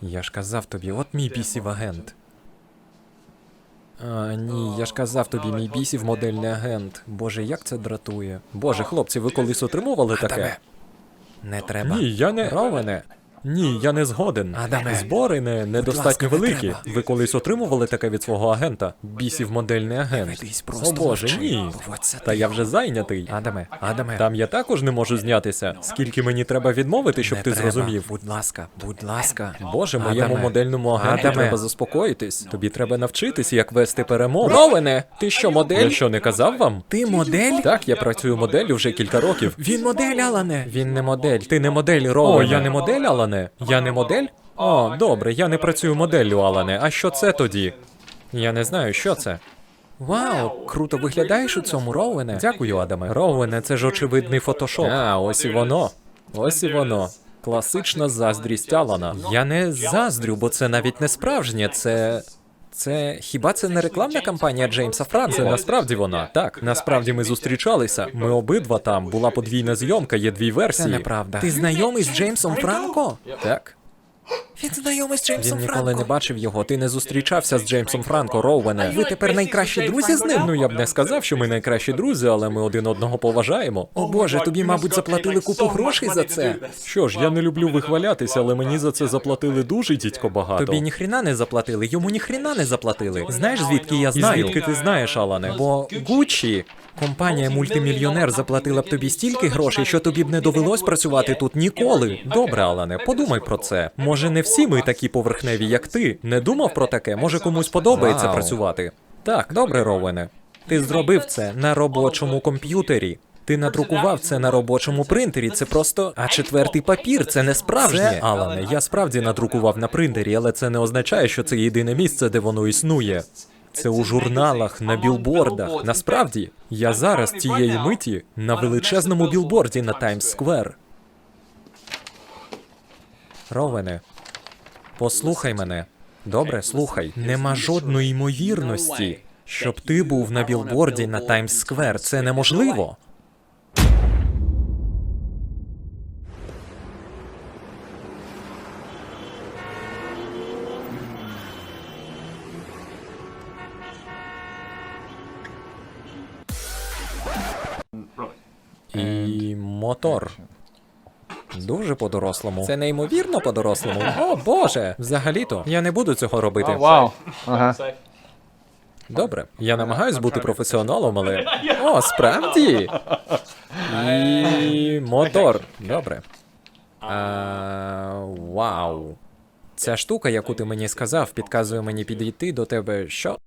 Я ж казав тобі, от мій бісів агент. А, ні, я ж казав тобі, мій бісів модельний агент. Боже, як це дратує. Боже, хлопці, ви колись отримували таке? Не треба. Ні, я не. Ровене. Ні, я не згоден. Адаме, Збори не недостатньо великі. Ви колись отримували таке від свого агента? Бісів модельний агент. О боже, ні. Та я вже зайнятий. Адаме, Адаме. Там я також не можу знятися. Скільки мені треба відмовити, щоб ти зрозумів? Будь ласка, будь ласка. Боже, моєму модельному агенту треба заспокоїтись. Тобі треба навчитись, як вести перемову. Ровене, ти що, модель? Я що, не казав вам? Ти модель? Так, я працюю моделлю вже кілька років. Він модель, Алане. Він не модель, ти не модель, Ровене. О, я не модель, Алане? Я не модель? О, добре, я не працюю моделлю, Алане. А що це тоді? Я не знаю, що це. Вау, круто виглядаєш у цьому, Роуене. Дякую, Адаме. Роуене, це ж очевидний фотошоп. А, ось і воно. Ось і воно. Класична заздрість Алана. Я не заздрю, бо це навіть не справжнє, це. Це хіба це не рекламна кампанія Джеймса Франко? Насправді вона. Так, насправді ми зустрічалися. Ми обидва там. Була подвійна зйомка, є дві Це версії. неправда. Ти знайомий з Джеймсом Франко? Так. Він знайомий з Джеймсом Він ніколи не бачив його. Ти не зустрічався з Джеймсом Франко, Роуене. Ви тепер найкращі друзі з ним? Ну я б не сказав, що ми найкращі друзі, але ми один одного поважаємо. О боже, тобі, мабуть, заплатили купу грошей за це. Що ж, я не люблю вихвалятися, але мені за це заплатили дуже дідько багато. Тобі ніхрена не заплатили, йому ніхрена не заплатили. Знаєш, звідки я І знаю? звідки ти знаєш, Алане? Бо Гуччі. Компанія мультимільйонер заплатила б тобі стільки грошей, що тобі б не довелось працювати тут ніколи. Добре, Алане, подумай про це. Може, не всі ми такі поверхневі, як ти. Не думав про таке? Може, комусь подобається Вау. працювати. Так, добре, Ровене. Ти зробив це на робочому комп'ютері. Ти надрукував це на робочому принтері. Це просто. А четвертий папір це не справжнє. Це, Алане, я справді надрукував на принтері, але це не означає, що це єдине місце, де воно існує. Це у журналах, на білбордах. Насправді, я зараз цієї миті на величезному білборді на Таймс Сквер. Ровене, послухай мене. Добре, слухай. Нема жодної ймовірності, щоб ти був на білборді на Таймс Сквер. Це неможливо. Мотор. Дуже по-дорослому. Це неймовірно по-дорослому. О, Боже! Взагалі-то, я не буду цього робити. Вау. Ага. Добре, я намагаюсь бути професіоналом, але. О, справді! І мотор. Добре. А, вау. Ця штука, яку ти мені сказав, підказує мені підійти до тебе. Що?